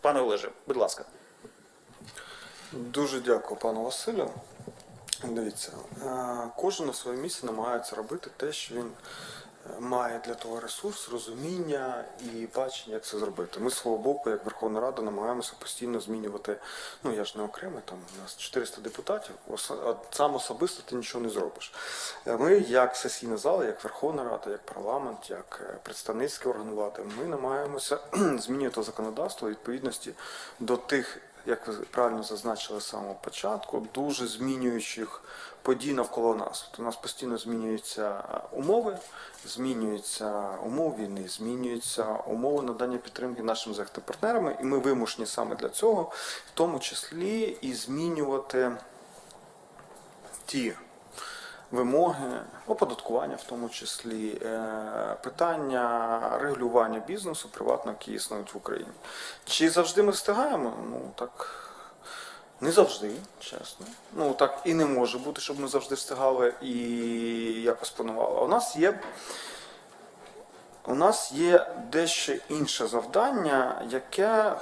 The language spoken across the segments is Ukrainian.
Пане Олеже, будь ласка. Дуже дякую, пану Василю. Дивіться, е, кожен на своєму місці намагається робити те, що він має для того ресурс, розуміння і бачення, як це зробити. Ми свого боку, як Верховна Рада, намагаємося постійно змінювати. Ну я ж не окремий, там у нас 400 депутатів, а сам особисто ти нічого не зробиш. Е, Ми, як сесійна зала, як Верховна Рада, як парламент, як е, представницький орган влади, ми намагаємося змінювати законодавство відповідності до тих як ви правильно зазначили з самого початку, дуже змінюючих подій навколо нас. От у нас постійно змінюються умови, змінюються умови війни, змінюються умови надання підтримки нашим захистопартнерам, і ми вимушені саме для цього, в тому числі і змінювати ті вимоги, оподаткування, в тому числі е, питання регулювання бізнесу приватного, які існують в Україні. Чи завжди ми встигаємо? Ну так. Не завжди, чесно. Ну так і не може бути, щоб ми завжди встигали і якось планували. У нас є у нас є дещо інше завдання, яке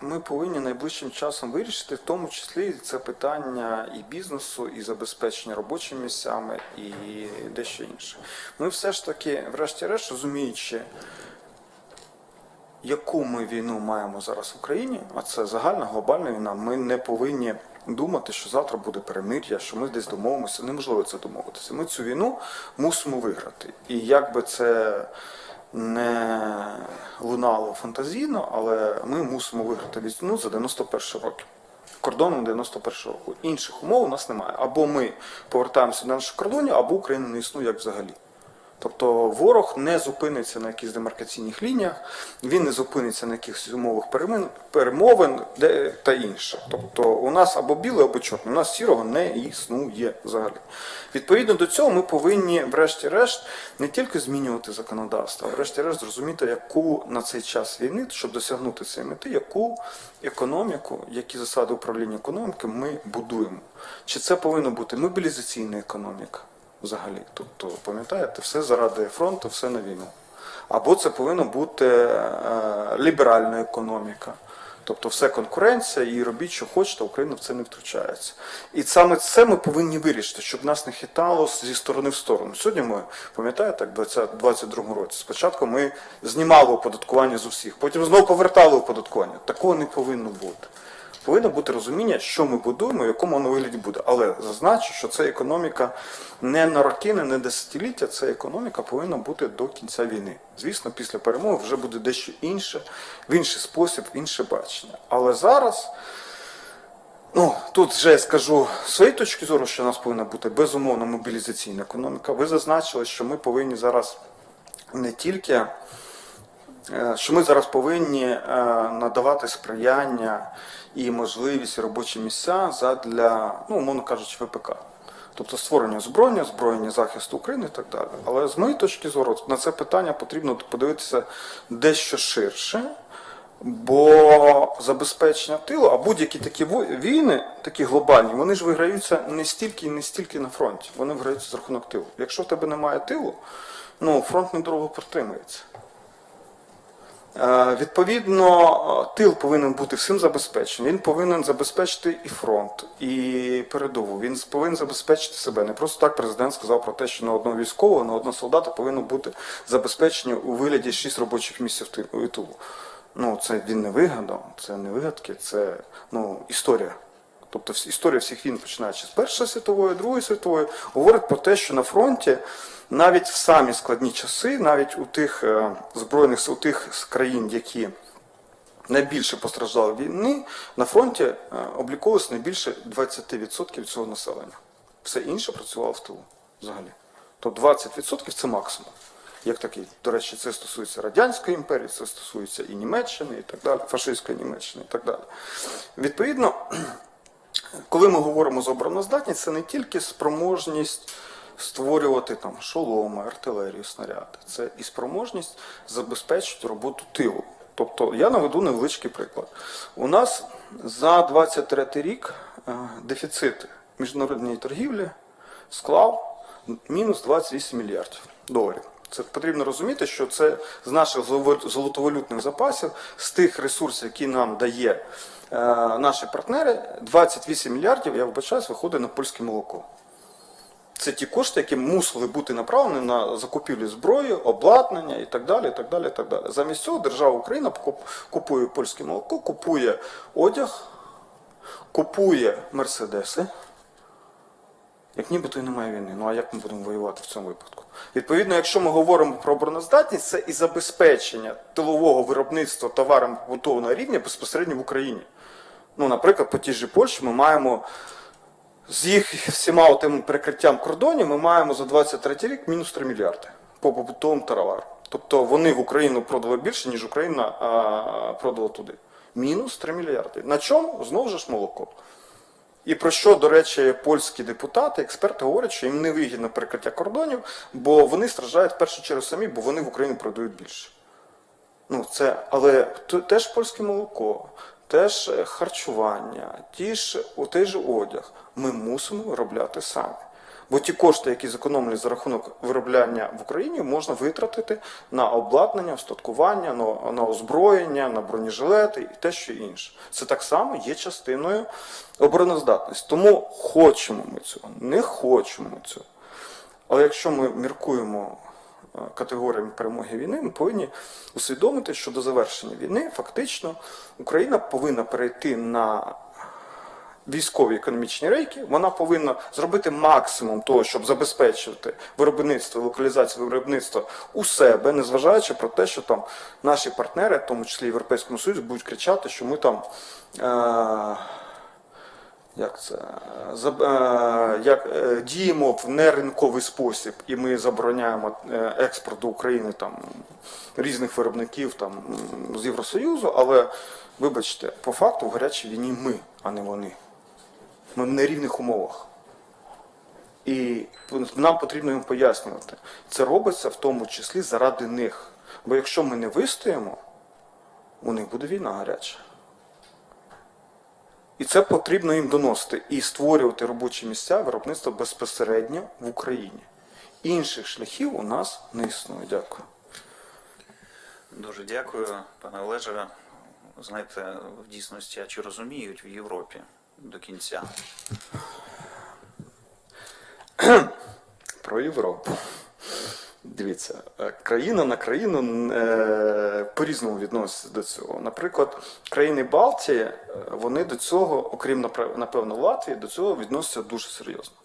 ми повинні найближчим часом вирішити, в тому числі це питання і бізнесу, і забезпечення робочими місцями, і дещо інше. Ми все ж таки, врешті-решт, розуміючи, яку ми війну маємо зараз в Україні, а це загальна глобальна війна, ми не повинні думати, що завтра буде перемир'я, що ми десь домовимося. Неможливо це домовитися. Ми цю війну мусимо виграти. І як би це не лунало фантазійно, але ми мусимо виграти війну за 91 роки. Кордоном 91 року. Інших умов у нас немає. Або ми повертаємося до наших кордонів, або Україна не існує як взагалі. Тобто ворог не зупиниться на якихось демаркаційних лініях, він не зупиниться на якихось умовах перемовин де, та інше. Тобто у нас або біле, або чорне. У нас сірого не існує взагалі. Відповідно до цього ми повинні, врешті-решт, не тільки змінювати законодавство, а врешті-решт зрозуміти, яку на цей час війни, щоб досягнути цієї мети, яку економіку, які засади управління економіки ми будуємо. Чи це повинна бути мобілізаційна економіка? Взагалі. Тобто, пам'ятаєте, все заради фронту, все на війну. Або це повинна бути е, ліберальна економіка. Тобто все конкуренція і робіть, що хочете, Україна в це не втручається. І саме це ми повинні вирішити, щоб нас не хитало зі сторони в сторону. Сьогодні ми, пам'ятаєте, так, в 2022 році, спочатку ми знімали оподаткування з усіх, потім знову повертали оподаткування. Такого не повинно бути. Повинно бути розуміння, що ми будуємо, в якому воно вигляді буде. Але зазначу, що це економіка не на роки, не десятиліття, це економіка повинна бути до кінця війни. Звісно, після перемоги вже буде дещо інше, в інший спосіб, інше бачення. Але зараз, ну тут вже я скажу своєї точки зору, що у нас повинна бути безумовно мобілізаційна економіка. Ви зазначили, що ми повинні зараз не тільки. Е, що ми зараз повинні е, надавати сприяння і можливість робочі місця задля, ну, умовно кажучи, ВПК. Тобто створення збройня, зброєння захисту України і так далі. Але з моєї точки зору на це питання потрібно подивитися дещо ширше, бо забезпечення тилу, а будь-які такі війни, такі глобальні, вони ж виграються не стільки і не стільки на фронті, вони виграються за рахунок тилу. Якщо в тебе немає тилу, ну фронт недорого протримується. Е, Відповідно, е, тил повинен бути всім забезпечений. Він повинен забезпечити і фронт, і передову. Він повинен забезпечити себе. Не просто так президент сказав про те, що на одного військового, на одного солдата повинно бути забезпечення у вигляді 6 робочих місць в тилу. Ну, це він не вигадав, це не вигадки, це ну, історія. Тобто історія всіх війн, починаючи з Першої світової, Другої світової, говорить про те, що на фронті навіть в самі складні часи, навіть у тих е, збройних у тих країн, які найбільше постраждали війни, на фронті е, обліковувалося не більше 20% від цього населення. Все інше працювало в тилу взагалі. Тобто 20% це максимум. Як такий, до речі, це стосується Радянської імперії, це стосується і Німеччини, і так далі, фашистської Німеччини і так далі. Відповідно, коли ми говоримо за обороноздатність, це не тільки спроможність створювати там шоломи, артилерію, снаряди, це і спроможність забезпечити роботу тилу. Тобто я наведу невеличкий приклад. У нас за 23 рік е, дефіцит міжнародної торгівлі склав мінус 28 мільярдів доларів. Це потрібно розуміти, що це з наших золотовалютних запасів, з тих ресурсів, які нам дає наші партнери, 28 мільярдів, я вибачаюсь, виходить на польське молоко. Це ті кошти, які мусили бути направлені на закупівлю зброї, обладнання і так далі. І так далі, і так далі. Замість цього держава Україна куп- купує польське молоко, купує одяг, купує мерседеси. Як нібито і немає війни. Ну а як ми будемо воювати в цьому випадку? Відповідно, якщо ми говоримо про обороноздатність, це і забезпечення тилового виробництва товарами побутового рівня безпосередньо в Україні. Ну, наприклад, по тій же Польщі ми маємо з їх всіма тим перекриттям кордонів ми маємо за 23 рік мінус 3 мільярди по побутовому товару. Тобто вони в Україну продали більше, ніж Україна а, продала туди. Мінус 3 мільярди. На чому? Знову ж молоко. І про що, до речі, польські депутати, експерти говорять, що їм не вигідно перекриття кордонів, бо вони страждають в першу чергу самі, бо вони в Україну продають більше. Ну, це, але теж польське молоко, теж е, харчування, ті ж, той же одяг ми мусимо виробляти самі. Бо ті кошти, які зекономлені за рахунок виробляння в Україні, можна витратити на обладнання, устаткування, на, на озброєння, на бронежилети і те, що інше. Це так само є частиною обороноздатності. Тому хочемо ми цього, не хочемо ми цього. Але якщо ми міркуємо е, категоріями перемоги війни, ми повинні усвідомити, що до завершення війни фактично Україна повинна перейти на військові економічні рейки, вона повинна зробити максимум того, щоб забезпечувати виробництво, локалізацію виробництва у себе, незважаючи про те, що там наші партнери, в тому числі Європейському Союзі, будуть кричати, що ми там. Е- як це е, як е, діємо в неринковий спосіб, і ми забороняємо е, експорт до України там різних виробників там з Євросоюзу, але вибачте, по факту в гарячій війні ми, а не вони. Ми в нерівних умовах. І нам потрібно їм пояснювати. Це робиться в тому числі заради них. Бо якщо ми не вистоїмо, у них буде війна гаряча. І це потрібно їм доносити і створювати робочі місця виробництва безпосередньо в Україні. Інших шляхів у нас не існує. Дякую. Дуже дякую, пане Олеже. Знаєте, в дійсності, а чи розуміють в Європі до кінця? Про Європу. Дивіться, е, країна на країну е, по-різному відноситься до цього. Наприклад, країни Балтії, е, вони до цього, окрім напевно Латвії, до цього відносяться дуже серйозно.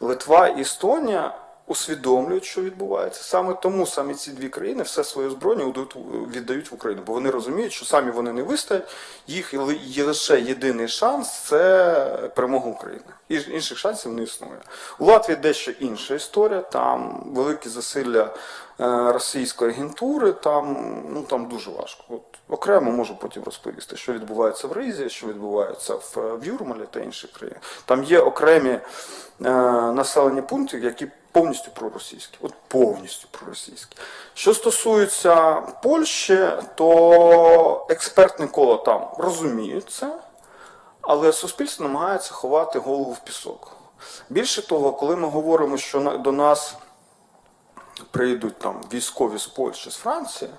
Литва і Естонія усвідомлюють, що відбувається. Саме тому самі ці дві країни все своє збройня віддають, в Україну, бо вони розуміють, що самі вони не вистоять, їх є лише єдиний шанс це перемога України. І інших шансів не існує. У Латвії дещо інша історія, там великі засилля е, російської агентури, там, ну, там дуже важко. От, окремо можу потім розповісти, що відбувається в Ризі, що відбувається в, е, Юрмалі та інших країнах. Там є окремі е, населені пункти, які повністю проросійські. От повністю проросійські. Що стосується Польщі, то експертне коло там розуміють це, але суспільство намагається ховати голову в пісок. Більше того, коли ми говоримо, що до нас прийдуть там військові з Польщі, з Франції,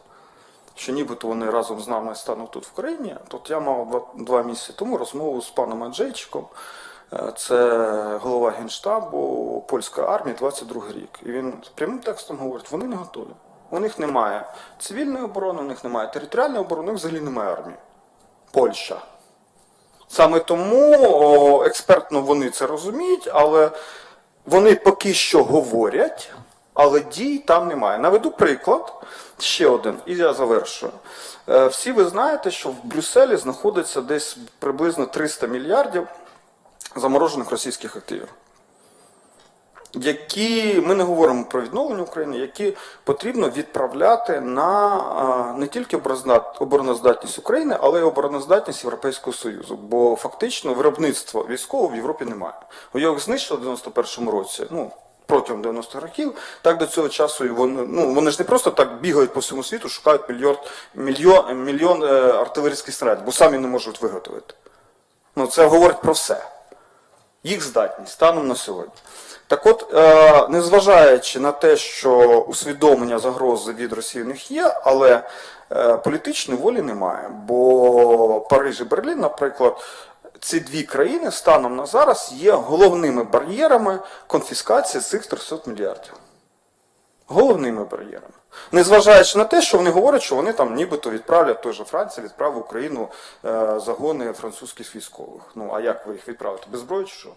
що нібито вони разом з нами стануть тут в країні. Тут я мав два, місяці тому розмову з паном Аджейчиком. Е, Це голова генштабу польської армії 22 рік. І він прямим текстом говорить, вони не готові. У них немає цивільної оборони, у них немає територіальної оборони, у них взагалі немає армії. Польща. Саме тому експертно вони це розуміють, але вони поки що говорять, але дій там немає. Наведу приклад, ще один, і я завершую. Е, Всі ви знаєте, що в Брюсселі знаходиться десь приблизно 300 мільярдів заморожених російських активів. Які ми не говоримо про відновлення України, які потрібно відправляти на не тільки обороноздатність України, але й обороноздатність Європейського Союзу. Бо фактично виробництва військового в Європі немає. Його знищили в 91-му році. Ну, Протягом 90-х років, так до цього часу і вони, ну, вони ж не просто так бігають по всьому світу, шукають мільйон, мільйон, мільйон е, артилерійських снарядів, бо самі не можуть виготовити. Ну, це говорить про все. Їх здатність станом на сьогодні. Так от, е, незважаючи на те, що усвідомлення загрози від Росії в є, але е, політичної волі немає. Бо Париж і Берлін, наприклад, ці дві країни станом на зараз є головними бар'єрами конфіскації цих 300 мільярдів. Головними бар'єрами. Незважаючи на те, що вони говорять, що вони там нібито відправлять той же Франція, відправив Україну е, загони французьких військових. Ну а як ви їх відправите? Без зброї чи що?